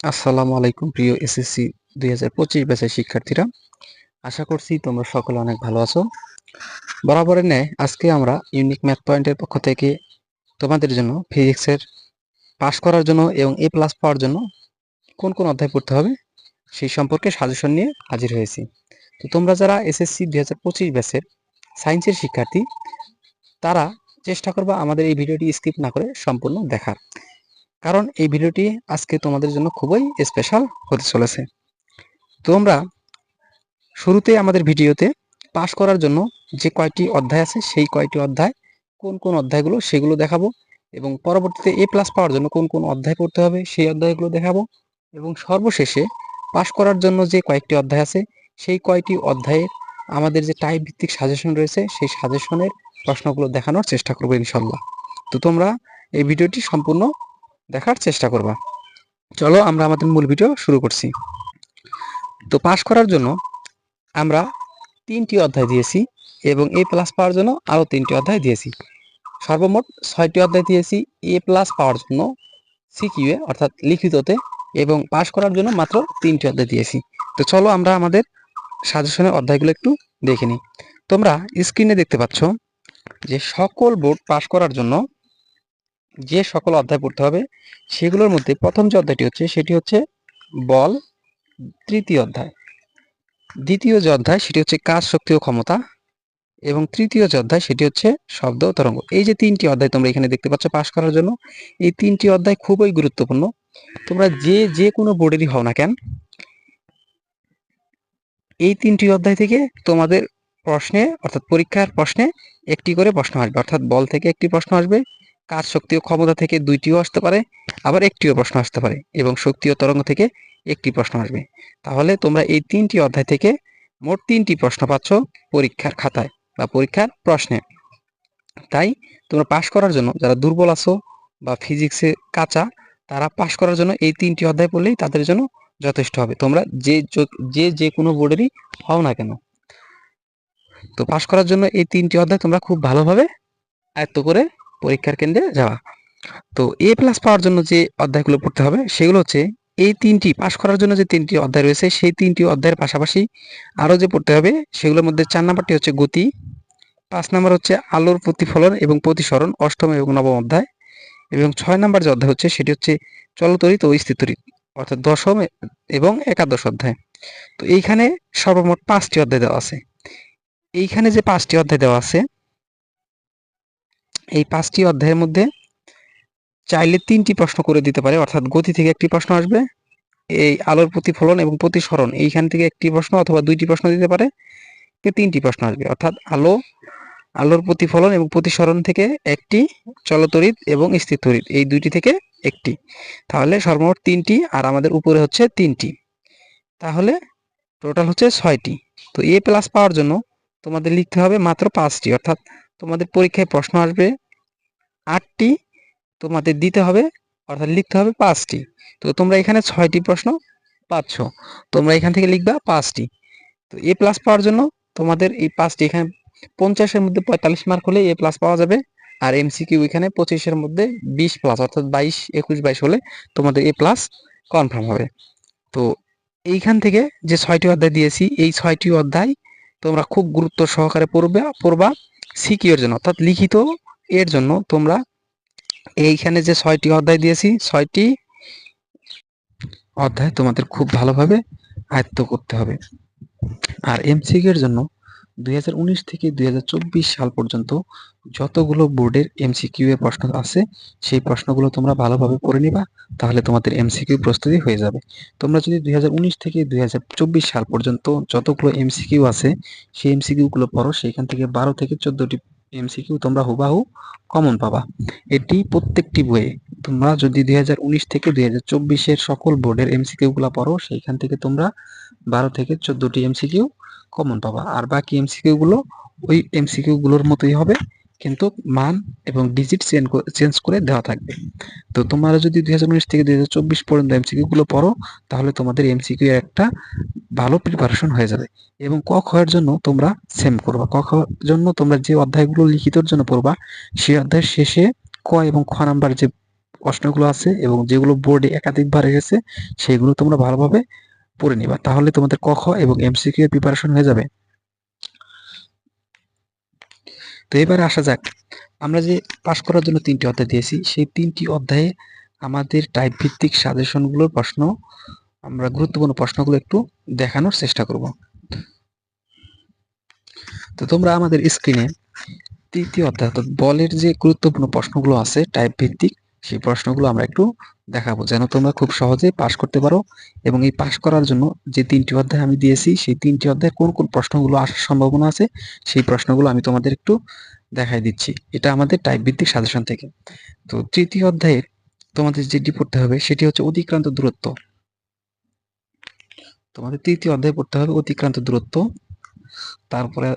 আসসালামু আলাইকুম, প্রিয় এসএসসি দুই হাজার পঁচিশ ব্যাচের শিক্ষার্থীরা। আশা করছি তোমরা সকলে অনেক ভালো আছো। বরাবরের ন্যায়, আজকে আমরা ইউনিক ম্যাথ পয়েন্টের পক্ষ থেকে তোমাদের জন্য ফিজিক্সের পাশ করার জন্য এবং এ প্লাস পাওয়ার জন্য কোন কোন অধ্যায় পড়তে হবে সেই সম্পর্কে সাজেশন নিয়ে হাজির হয়েছি। তো তোমরা যারা এসএসসি দুই হাজার পঁচিশ ব্যাচের সায়েন্সের শিক্ষার্থী, তারা চেষ্টা করবা আমাদের এই ভিডিওটি স্কিপ না করে সম্পূর্ণ দেখার। কারণ এই ভিডিওটি আজকে তোমাদের জন্য খুবই স্পেশাল হতে চলেছে। তোমরা শুরুতে আমাদের ভিডিওতে পাশ করার জন্য যে কয়টি অধ্যায় আছে, সেই কয়টি অধ্যায় কোন কোন অধ্যায়গুলো সেগুলো দেখাবো এবং পরবর্তীতে এ প্লাস পাওয়ার জন্য কোন কোন অধ্যায় পড়তে হবে সেই অধ্যায়গুলো দেখাবো এবং সর্বশেষে পাশ করার জন্য যে কয়েকটি অধ্যায় আছে, সেই কয়টি অধ্যায়ের আমাদের যে টাইপ ভিত্তিক সাজেশন রয়েছে, সেই সাজেশনের প্রশ্নগুলো দেখানোর চেষ্টা করব ইনশাল্লাহ। তো তোমরা এই ভিডিওটি সম্পূর্ণ দেখার চেষ্টা করবা। চলো আমরা আমাদের মূল ভিডিও শুরু করছি। তো পাশ করার জন্য আমরা তিনটি অধ্যায় দিয়েছি এবং এ প্লাস পাওয়ার জন্য আরও তিনটি অধ্যায় দিয়েছি। সর্বমোট ছয়টি অধ্যায় দিয়েছি এ প্লাস পাওয়ার জন্য সিকিউএ অর্থাৎ লিখিততে, এবং পাশ করার জন্য মাত্র তিনটি অধ্যায় দিয়েছি। তো চলো আমরা আমাদের সাজেশনের অধ্যায়গুলো একটু দেখে নিই। তোমরা স্ক্রিনে দেখতে পাচ্ছ যে সকল বোর্ড পাশ করার জন্য যে সকল অধ্যায় পড়তে হবে, সেগুলোর মধ্যে প্রথম যে অধ্যায়টি হচ্ছে, সেটি হচ্ছে বল তৃতীয় অধ্যায়। দ্বিতীয় যে অধ্যায়, সেটি হচ্ছে কাজ, শক্তি ও ক্ষমতা এবং তৃতীয় যে অধ্যায়, সেটি হচ্ছে শব্দ তরঙ্গ। এই যে তিনটি অধ্যায় তোমরা এখানে দেখতে পাচ্ছ পাশ করার জন্য, এই তিনটি অধ্যায় খুবই গুরুত্বপূর্ণ। তোমরা যে যে কোনো বোর্ডেরই হও না কেন, এই তিনটি অধ্যায় থেকে তোমাদের প্রশ্নে, অর্থাৎ পরীক্ষার প্রশ্নে একটি করে প্রশ্ন আসবে। অর্থাৎ বল থেকে একটি প্রশ্ন আসবে কাজ শক্তি ও ক্ষমতা থেকে দুইটিও আসতে পারে, আবার একটিও প্রশ্ন আসতে পারে এবং শক্তি ও তরঙ্গ থেকে একটি প্রশ্ন আসবে। তাহলে তোমরা এই তিনটি অধ্যায় থেকে মোট তিনটি প্রশ্ন পাচ্ছ পরীক্ষার খাতায় বা পরীক্ষার প্রশ্নে। তাই তোমরা পাশ করার জন্য যারা দুর্বল আছো বা ফিজিক্সে কাঁচা, তারা পাশ করার জন্য এই তিনটি অধ্যায় পড়লেই তাদের জন্য যথেষ্ট হবে। তোমরা যে যে যে কোনো বোর্ডেরই হও না কেন। তো পাশ করার জন্য এই তিনটি অধ্যায় তোমরা খুব ভালোভাবে আয়ত্ত করে পরীক্ষার কেন্দ্রে যাওয়া। তো এ প্লাস পাওয়ার জন্য যে অধ্যায়গুলো পড়তে হবে, সেগুলো হচ্ছে এই তিনটি পাশ করার জন্য যে তিনটি অধ্যায় রয়েছে, সেই তিনটি অধ্যায়ের পাশাপাশি আরও যে পড়তে হবে, সেগুলোর মধ্যে চার নাম্বারটি হচ্ছে গতি, পাঁচ নাম্বার হচ্ছে আলোর প্রতিফলন এবং প্রতিসরণ, অষ্টম এবং নবম অধ্যায়, এবং ছয় নাম্বার যে অধ্যায় হচ্ছে, সেটি হচ্ছে চলতরিত ও স্থিতরিত, অর্থাৎ দশম এবং একাদশ অধ্যায়। তো এইখানে সর্বমোট পাঁচটি অধ্যায় দেওয়া আছে। এইখানে যে পাঁচটি অধ্যায় দেওয়া আছে এই পাঁচটি অধ্যায়ের মধ্যে চাইলে তিনটি প্রশ্ন করে দিতে পারে, অর্থাৎ গতি থেকে একটি প্রশ্ন আসবে, এই আলোর প্রতিফলন এবং প্রতিসরণ, এইখান থেকে একটি প্রশ্ন অথবা দুইটি প্রশ্ন দিতে পারে তিনটি প্রশ্ন আসবে, অর্থাৎ আলো, আলোর প্রতিফলন এবং প্রতিসরণ থেকে একটি চলতরিত এবং স্থিরতরিত এই দুইটি থেকে একটি। তাহলে সর্বমোট তিনটি আর আমাদের উপরে হচ্ছে তিনটি। তাহলে টোটাল হচ্ছে ছয়টি। তো এ প্লাস পাওয়ার জন্য তোমাদের লিখতে হবে মাত্র পাঁচটি, অর্থাৎ তোমাদের পরীক্ষায় প্রশ্ন আসবে আটটি, তোমাদের দিতে হবে, অর্থাৎ লিখতে হবে পাঁচটি। তো তোমরা এখানে ছয়টি প্রশ্ন পাচ্ছ। তোমরা এখান থেকে লিখবা পাঁচটি। তো এ প্লাস পাওয়ার জন্য তোমাদের এই পাঁচটি এখানে পঞ্চাশের মধ্যে পঁয়তাল্লিশ মার্ক হলে এ প্লাস পাওয়া যাবে। আর এমসিকিউ এখানে পঁচিশের মধ্যে বিশ প্লাস অর্থাৎ বাইশ, একুশ, বাইশ হলে তোমাদের এ প্লাস কনফার্ম হবে। তো এইখান থেকে যে ছয়টি অধ্যায় দিয়েছি, এই ছয়টি অধ্যায় তোমরা খুব গুরুত্ব সহকারে পড়বে, পড়বা। সিকিউর জন্য, অর্থাৎ লিখিত এর জন্য তোমরা এইখানে যে ছয়টি অধ্যায় দিয়েছি, ছয়টি অধ্যায় তোমাদের খুব ভালোভাবে আয়ত্ত করতে হবে। আর এমসিকিউ এর জন্য দুই হাজার উনিশ থেকে দুই হাজার চব্বিশ সাল পর্যন্ত যতগুলো বোর্ডের এমসিকিউ এর প্রশ্ন আছে, সেই প্রশ্নগুলো তোমরা ভালোভাবে পড়ে নিবা, তাহলে তোমাদের এমসিকিউ প্রস্তুতি হয়ে যাবে। তোমরা যদি দু হাজার উনিশ থেকে দু হাজার চব্বিশ সাল পর্যন্ত যতগুলো এমসিকিউ আছে, সেই এমসিকিউগুলো পড়ো, সেইখান থেকে বারো থেকে চোদ্দটি এমসিকিউ তোমরা হুবাহু কমন পাবা। এটি প্রত্যেকটি বইয়ে। তোমরা যদি দুই হাজার উনিশ থেকে দুই হাজার সকল বোর্ডের এমসিকিউগুলো পড়ো, সেইখান থেকে তোমরা বারো থেকে চোদ্দটি এমসিকিউ কমন পাবা। আর বাকি এমসিকিউগুলো ওই এমসিকিউগুলোর মতোই হবে। কিন্তু মান এবং ডিজিট চেঞ্জ করে দেওয়া থাকবে। তো তোমরা যদি দুই হাজার উনিশ থেকে দুই হাজার চব্বিশ পর্যন্ত এমসিকিউগুলো পড়ো, তাহলে তোমাদের এমসিকিউ এর একটা ভালো প্রিপারেশন হয়ে যাবে। এবং ক খয়ের জন্য তোমরা সেম করবা। ক খ জন্য তোমরা যে অধ্যায়গুলো লিখিতর জন্য পড়বা, সেই অধ্যায়ের শেষে ক এবং খ নাম্বার যে প্রশ্নগুলো আছে এবং যেগুলো বোর্ডে একাধিকবার এসেছে, সেগুলো তোমরা ভালোভাবে পড়ে নিবা। তাহলে তোমাদের ক খ এবং এমসিকিউ এর প্রিপারেশন হয়ে যাবে। তো এবারে আসা যাক। আমরা যে পাশ করার জন্য তিনটি অধ্যায় দিয়েছি, সেই তিনটি অধ্যায়ে আমাদের টাইপ ভিত্তিক সাজেশনগুলোর প্রশ্ন, আমরা গুরুত্বপূর্ণ প্রশ্নগুলো একটু দেখানোর চেষ্টা করব। তো তোমরা আমাদের স্ক্রিনে তৃতীয় অধ্যায় অর্থাৎ বলের যে গুরুত্বপূর্ণ প্রশ্নগুলো আছে টাইপ ভিত্তিক সেই প্রশ্নগুলো আমরা একটু দেখাবো। যেন তোমরা খুব সহজে পাশ করতে পারো এবং এই পাশ করার জন্য যে তিনটি অধ্যায় আমি দিয়েছি, সেই তিনটি অধ্যায় কোন কোন প্রশ্নগুলো আসার সম্ভাবনা আছে, সেই প্রশ্নগুলো আমি তোমাদের একটু দেখাই দিচ্ছি। এটা আমাদের টাইপ ভিত্তিক সাজেশন থেকে। তো তৃতীয় অধ্যায়ের তোমাদের যেটি পড়তে হবে, সেটি হচ্ছে অতিক্রান্ত দূরত্ব। তোমাদের তৃতীয় অধ্যায় পড়তে হবে অতিক্রান্ত দূরত্ব। তারপরে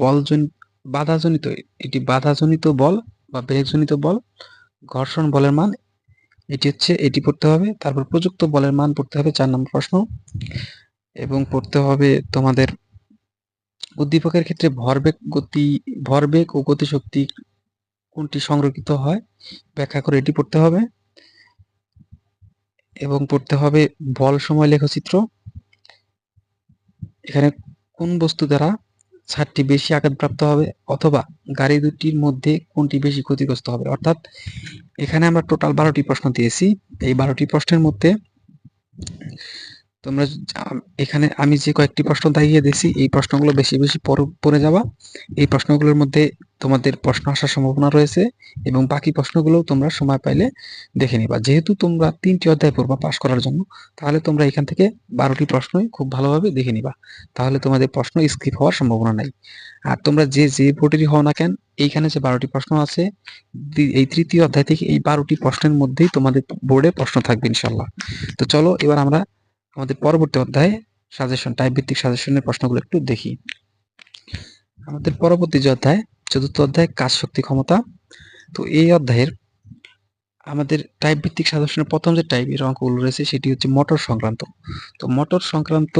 বলজনিত বাধাজনিত, এটি বাধাজনিত বল বা ব্রেকজনিত বল। ঘর্ষণ বলের মান, এটি হচ্ছে এটি পড়তে হবে, তারপর প্রযুক্ত বলের মান পড়তে হবে চার নম্বর প্রশ্ন, এবং পড়তে হবে তোমাদের উদ্দীপকের ক্ষেত্রে ভরবেগ গতি, ভরবেগ ও গতিশক্তি কোনটি সংরক্ষিত হয়, ব্যাখ্যা করে এটি পড়তে হবে, এবং পড়তে হবে বল সময় লেখচিত্র, এখানে কোন বস্তু দ্বারা ছাদটি বেশি আঘাতপ্রাপ্ত হবে অথবা গাড়ি দুটির মধ্যে কোনটি বেশি ক্ষতিগ্রস্ত হবে? অর্থাৎ এখানে আমরা টোটাল বারোটি প্রশ্ন দিয়েছি। এই বারোটি প্রশ্নের মধ্যে তোমরা এখানে আমি যে কয়েকটি প্রশ্ন দাগিয়ে দিয়েছি, এই প্রশ্নগুলো বেশি বেশি পড়ে যাওয়া এই প্রশ্নগুলোর মধ্যে তোমাদের প্রশ্ন আসার সম্ভাবনা রয়েছে এবং বাকি প্রশ্নগুলো তোমরা সময় পাইলে দেখে নিবা। যেহেতু তোমরা তিনটি অধ্যায় পড়বা পাশ করার জন্য, তাহলে তোমরা এখান থেকে বারোটি প্রশ্নই খুব ভালোভাবে দেখে নিবা। তাহলে তোমাদের প্রশ্ন স্কিপ হওয়ার সম্ভাবনা নাই। আর তোমরা যে যে বোর্ডেরই হও না কেন, এইখানে যে বারোটি প্রশ্ন আছে এই তৃতীয় অধ্যায় থেকে এই বারোটি প্রশ্নের মধ্যেই তোমাদের বোর্ডে প্রশ্ন থাকবে ইনশাল্লাহ। তো চলো এবার আমরা আমাদের পরবর্তী অধ্যায়ে সাজেশন টাইপ ভিত্তিক সাজেশনের প্রশ্নগুলো একটু দেখি। আমাদের পরবর্তী যে অধ্যায়, চতুর্থ অধ্যায়, কাজ শক্তি ক্ষমতা। তো এই অধ্যায়ের আমাদের টাইপ ভিত্তিক সাজেশনের প্রথম যে টাইপের অঙ্কগুলো রয়েছে, সেটি হচ্ছে মোটর সংক্রান্ত। তো মোটর সংক্রান্ত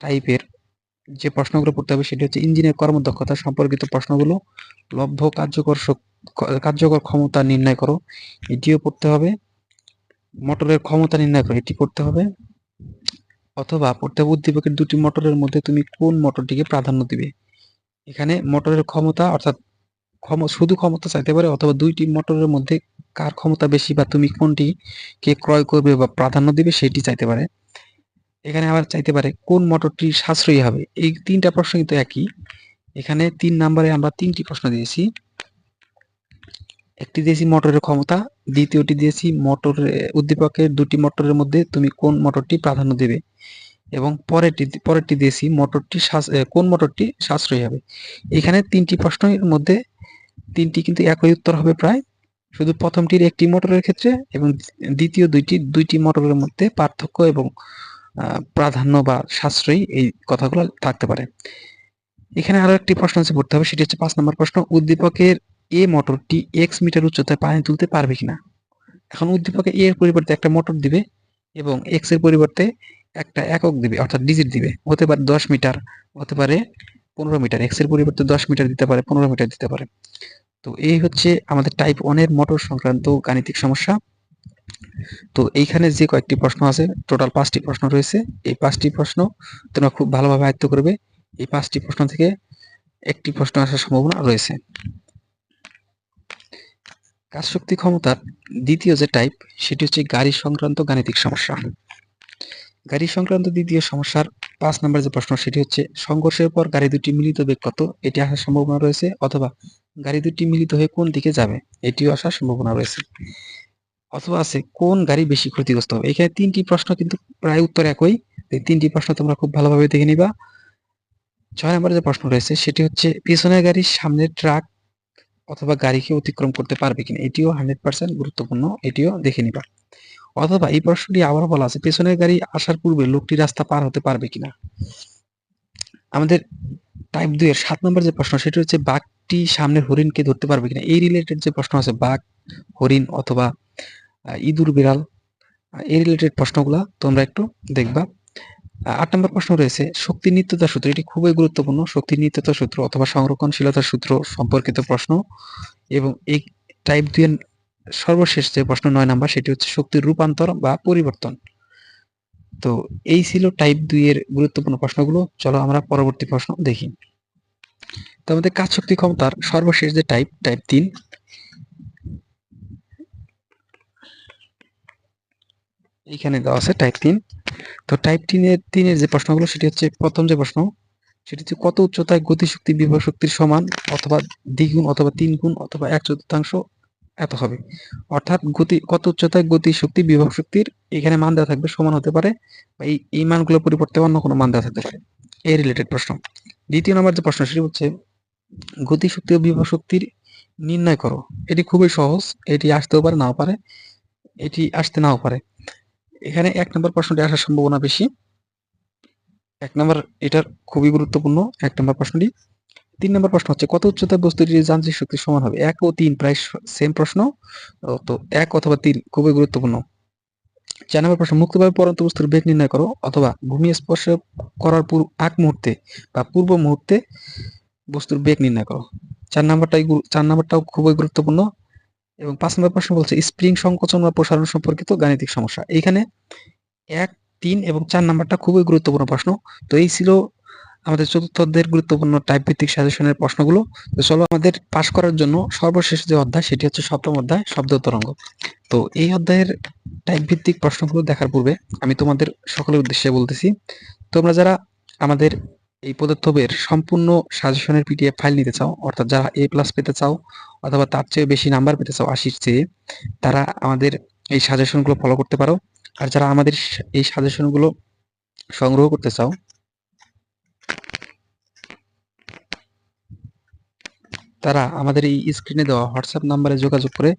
টাইপের যে প্রশ্নগুলো পড়তে হবে, সেটি হচ্ছে ইঞ্জিনের কর্মদক্ষতা সম্পর্কিত প্রশ্নগুলো। লভ্য কার্যকর কার্যকর ক্ষমতা নির্ণয় করো। এটিও পড়তে হবে। মোটরের ক্ষমতা নির্ণয় করো, এটি পড়তে হবে। অথবা হবে উদ্দীপকের দুটি মোটরের মধ্যে তুমি কোন মোটরটিকে প্রাধান্য দিবে? এখানে মোটরের ক্ষমতা, অর্থাৎ শুধু ক্ষমতা চাইতে পারে, অথবা দুইটি মোটরের মধ্যে কার ক্ষমতা বেশি বা তুমি কোনটি কে ক্রয় করবে বা প্রাধান্য দিবে সেটি চাইতে পারে। এখানে আবার চাইতে পারে কোন মোটরটি সাশ্রয়ী হবে? এই তিনটা প্রশ্ন কিন্তু একই। এখানে তিন নাম্বারে আমরা তিনটি প্রশ্ন দিয়েছি। একটি দিয়েছি মোটরের ক্ষমতা, দ্বিতীয়টি দিয়েছি মোটরের উদ্দীপকের, দুটি মোটরের মধ্যে তুমি কোন মোটরটি প্রাধান্য দেবে? এবং পরেরটি পরেরটি দিয়েছি মোটরটি কোন মোটরটি সাশ্রয়ী হবে? এখানে তিনটি প্রশ্নের মধ্যে তিনটি কিন্তু একই উত্তর হবে প্রায়। শুধু প্রথমটির একটি মোটরের ক্ষেত্রে এবং দ্বিতীয় দুইটি দুইটি মোটরের মধ্যে পার্থক্য এবং প্রাধান্য বা সাশ্রয়ী এই কথাগুলো থাকতে পারে। এখানে আরও একটি প্রশ্ন আছে পড়তে হবে, সেটি হচ্ছে পাঁচ নম্বর প্রশ্ন। উদ্দীপকের এ মোটরটি এক্স মিটার উচ্চতায় পানি তুলতে পারবে কিনা? এখন উদ্দীপকে এর পরিবর্তে একটা মোটর দিবে এবং এক্সের পরিবর্তে একটা একক দিবে, অর্থাৎ ডিজিট দিবে। হতে পারে দশ মিটার হতে পারে পনেরো মিটার এক্সের পরিবর্তে দশ মিটার দিতে পারে, পনেরো মিটার দিতে পারে। তো এই হচ্ছে আমাদের টাইপ ওয়ানের মোটর সংক্রান্ত গাণিতিক সমস্যা। তো এইখানে যে কয়েকটি প্রশ্ন আছে টোটাল পাঁচটি প্রশ্ন রয়েছে। এই পাঁচটি প্রশ্ন তোমরা খুব ভালোভাবে আয়ত্ত করবে। এই পাঁচটি প্রশ্ন থেকে একটি প্রশ্ন আসার সম্ভাবনা রয়েছে। কাজ শক্তি ক্ষমতার দ্বিতীয় যে টাইপ সেটি হচ্ছে গাড়ি সংক্রান্ত গাণিতিক সমস্যা। গাড়ি সংক্রান্ত দ্বিতীয় সমস্যার পাঁচ নম্বর যে প্রশ্ন, সেটি হচ্ছে সংঘর্ষের পর গাড়ি দুটি মিলিত বেগ কত? এটি আসার সম্ভাবনা রয়েছে অথবা গাড়ি দুটি মিলিত হয়ে কোন দিকে যাবে? এটিও আসার সম্ভাবনা রয়েছে। অথবা আছে কোন গাড়ি বেশি ক্ষতিগ্রস্ত হবে? এখানে তিনটি প্রশ্ন কিন্তু প্রায় উত্তর একই। এই তিনটি প্রশ্ন তোমরা খুব ভালোভাবে দেখে নিবা। ছয় নম্বরে যে প্রশ্ন রয়েছে, সেটি হচ্ছে পিছনের গাড়ি সামনের ট্রাক অথবা গাড়িকে অতিক্রম করতে পারবে কিনা, এটিও হান্ড্রেড পার্সেন্ট গুরুত্বপূর্ণ, এটিও দেখে নিবা। অথবা এই প্রশ্নটি আবার বলা আছে, পেছনের গাড়ি আসার পূর্বে লোকটি রাস্তা পার হতে পারবে কিনা। আমাদের টাইপ দুই এর সাত নম্বর যে প্রশ্ন, সেটি হচ্ছে, বাঘটি সামনের হরিণকে ধরতে পারবে কিনা? এই রিলেটেড যে প্রশ্ন আছে, বাঘ, হরিণ অথবা ইঁদুর বিড়াল এই রিলেটেড প্রশ্নগুলা তোমরা একটু দেখবা। আট নম্বর প্রশ্ন রয়েছে, শক্তি নিত্যতা সূত্র, এটি খুবই গুরুত্বপূর্ণ। শক্তি নিত্যতা সূত্র অথবা সংরক্ষণশীলতার সূত্র সম্পর্কিত প্রশ্ন এবং এই টাইপ দুই সর্বশেষ যে প্রশ্ন নয় নাম্বার, সেটি হচ্ছে শক্তির রূপান্তর বা পরিবর্তন। তো এই ছিল টাইপ দুই এর গুরুত্বপূর্ণ প্রশ্নগুলো। চলো আমরা পরবর্তী প্রশ্ন দেখি। তো আমাদের কাজ শক্তি ক্ষমতার সর্বশেষ যে টাইপ টাইপ তিন। এইখানে দেওয়া আছে টাইপ তিন। তো টাইপ তিনের তিনের যে প্রশ্নগুলো, সেটি হচ্ছে প্রথম যে প্রশ্ন, সেটি হচ্ছে কত উচ্চতায় গতিশক্তি বিভব শক্তির সমান অথবা দ্বিগুণ অথবা তিন গুণ অথবা এক চতুর্থাংশ এত হবে? অর্থাৎ গতি, কত উচ্চতায় গতি শক্তি বিভব শক্তির এখানে মান দেওয়া থাকবে সমান হতে পারে বা এই এই মানগুলোর পরিবর্তে অন্য কোনো মান দেওয়া থাকতে পারে। এই রিলেটেড প্রশ্ন। দ্বিতীয় নম্বর যে প্রশ্ন, সেটি হচ্ছে গতি শক্তি ও বিভব শক্তির নির্ণয় করো। এটি খুবই সহজ, এটি আসতেও পারে, নাও পারে। এটি আসতে নাও পারে। এখানে এক নম্বর প্রশ্নটি আসার সম্ভাবনা বেশি। এক নম্বর এটার খুবই গুরুত্বপূর্ণ, এক নম্বর প্রশ্নটি। তিন নম্বর প্রশ্ন হচ্ছে, কত উচ্চতায় বস্তুটির যান্ত্রিক শক্তি সমান হবে? এক ও তিন প্রায় সেম প্রশ্ন। তো এক অথবা তিন খুবই গুরুত্বপূর্ণ। চার নম্বর প্রশ্ন, মুক্তভাবে পরন্ত বস্তুর বেগ নির্ণয় করো অথবা ভূমি স্পর্শ করার পূর্ব আগ মুহূর্তে বা পূর্ব মুহূর্তে বস্তুর বেগ নির্ণয় করো। চার নাম্বারটাই চার নাম্বারটাও খুবই গুরুত্বপূর্ণ। এবং পাঁচ নম্বর প্রশ্ন বলছে, স্প্রিং সংকোচন বা প্রসারণ সম্পর্কিত গাণিতিক সমস্যা। এইখানে এক, তিন এবং চার নাম্বারটা খুবই গুরুত্বপূর্ণ প্রশ্ন। তো এই ছিল আমাদের চতুর্থ গুরুত্বপূর্ণ টাইপ ভিত্তিক সাজেশনের প্রশ্নগুলো। তো চলো আমাদের পাশ করার জন্য সর্বশেষ যে অধ্যায়, সেটি হচ্ছে সপ্তম অধ্যায়, শব্দ তরঙ্গ। তো এই অধ্যায়ের টাইপ ভিত্তিক প্রশ্নগুলো দেখার পূর্বে আমি তোমাদের সকলের উদ্দেশ্যে বলতেছি, তোমরা যারা আমাদের এই বইয়ের সম্পূর্ণ সাজেশনের পিডিএফ ফাইল নিতে চাও, অর্থাৎ যারা এ প্লাস পেতে চাও অথবা তার চেয়ে বেশি নাম্বার পেতে চাও আশির চেয়ে, তারা আমাদের এই সাজেশনগুলো ফলো করতে পারো। আর যারা আমাদের এই সাজেশনগুলো সংগ্রহ করতে চাও, তারা আমাদের এই স্ক্রিনে দেওয়া হোয়াটসঅ্যাপ নাম্বারে যোগাযোগ করে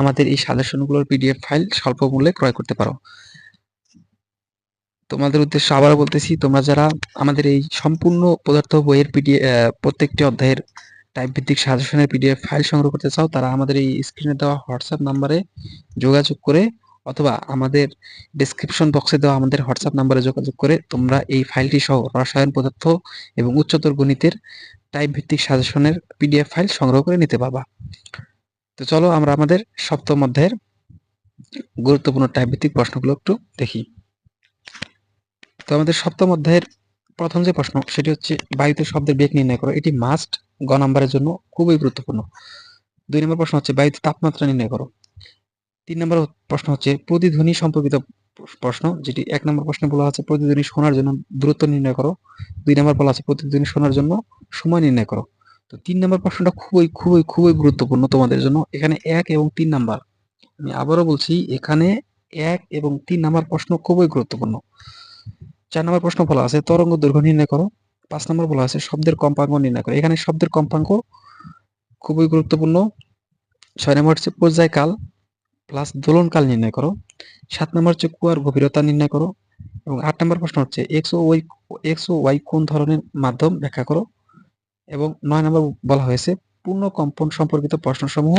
আমাদের এই সাজেশনগুলোর পিডিএফ ফাইল স্বল্প মূল্যে ক্রয় করতে পারো। তোমাদের উদ্দেশ্য আবারও বলতেছি, তোমরা যারা আমাদের এই সম্পূর্ণ পদার্থ বইয়ের পিডিএফ প্রত্যেকটি অধ্যায়ের টাইপ ভিত্তিক সাজেশনের পিডিএফ ফাইল সংগ্রহ করতে চাও, তারা আমাদের এই স্ক্রিনে দেওয়া হোয়াটসঅ্যাপ নাম্বারে যোগাযোগ করে অথবা আমাদের ডেসক্রিপশন বক্সে দেওয়া আমাদের হোয়াটসঅ্যাপ নাম্বারে যোগাযোগ করে তোমরা এই ফাইলটি সহ রসায়ন পদার্থ এবং উচ্চতর গণিতের টাইপ ভিত্তিক সাজেশনের পিডিএফ ফাইল সংগ্রহ করে নিতে পারবা। তো চলো আমরা আমাদের সপ্তম অধ্যায়ের গুরুত্বপূর্ণ টাইপ ভিত্তিক প্রশ্নগুলো একটু দেখি। আমাদের সপ্তম অধ্যায়ের প্রথম যে প্রশ্ন, সেটি হচ্ছে বায়ুতে শব্দের বেগ নির্ণয় করো। এটি মাস্ট গ নাম্বারের জন্য খুবই গুরুত্বপূর্ণ। দুই নম্বর প্রশ্ন হচ্ছে, বায়ুতে তাপমাত্রা নির্ণয় করো। তিন নম্বর প্রশ্ন হচ্ছে, প্রতিধ্বনি সম্পর্কিত প্রশ্ন, যেটি এক নম্বর প্রশ্নে বলা আছে, প্রতিধ্বনি শোনার জন্য দূরত্ব নির্ণয় করো। দুই নম্বর বলা আছে, প্রতিধ্বনি শোনার জন্য সময় নির্ণয় করো। তো তিন নম্বর প্রশ্নটা খুবই খুবই খুবই গুরুত্বপূর্ণ তোমাদের জন্য। এখানে এক এবং তিন নাম্বার। আমি আবারও বলছি, এখানে এক এবং তিন নাম্বার প্রশ্ন খুবই গুরুত্বপূর্ণ। চার নম্বর প্রশ্ন বলা আছে, তরঙ্গ দৈর্ঘ্য নির্ণয় করো। পাঁচ নম্বর বলা আছে, শব্দের কম্পাঙ্ক নির্ণয় করো। এখানে শব্দের কম্পাঙ্ক খুবই গুরুত্বপূর্ণ। ছয় নম্বর হচ্ছে পর্যায়কাল প্লাস দোলনকাল নির্ণয় করো। সাত নম্বর হচ্ছে কুয়ার গভীরতা নির্ণয় করো। এবং আট নম্বর প্রশ্ন হচ্ছে এক্স ও ওয়াই এক্স ও ওয়াই কোন ধরনের মাধ্যম ব্যাখ্যা করো? এবং নয় নম্বর বলা হয়েছে পূর্ণ কম্পন সম্পর্কিত প্রশ্নসমূহ